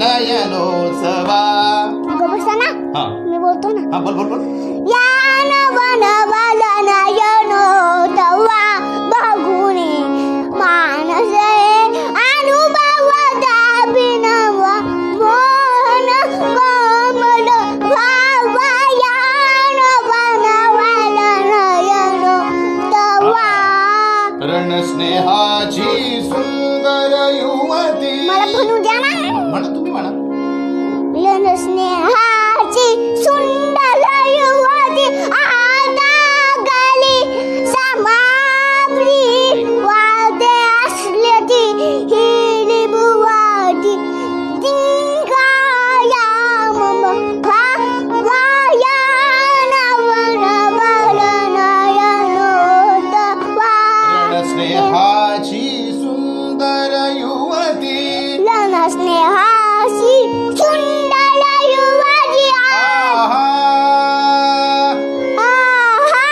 नयनोत्सवा। हा मी बोलतो ना हा बोल बोल बोल भावा यान वनवाल नयनोत्सवा सुंदर युवती रणस्नेहाची सुंदर युवती. लन स्नेहाची सुंदर युवती. आहा. आहा.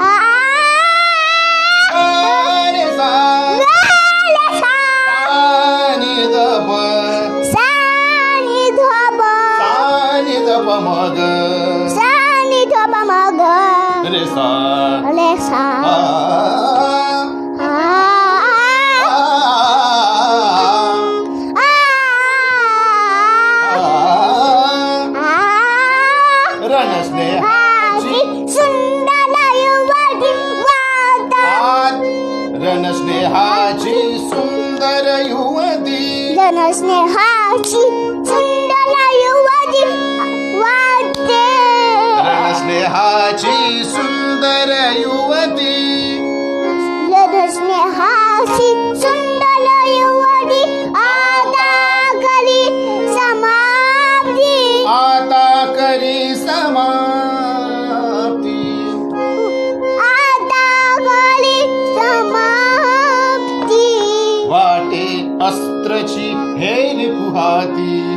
आहा. अरे सा. सानी दप सानी दप मग. रे सा आ. रणस्नेहाची रणस्नेहाची सुंदर युवती स्नेहाची सुंदर रणस्नेहाची सुंदर युवती. स्नेहाची सुंदर युवती आता करी समाप्ती. आता करी समाप्ती. आता करी समाप्ती. वाटे अस्त्रची हेली पुहाती.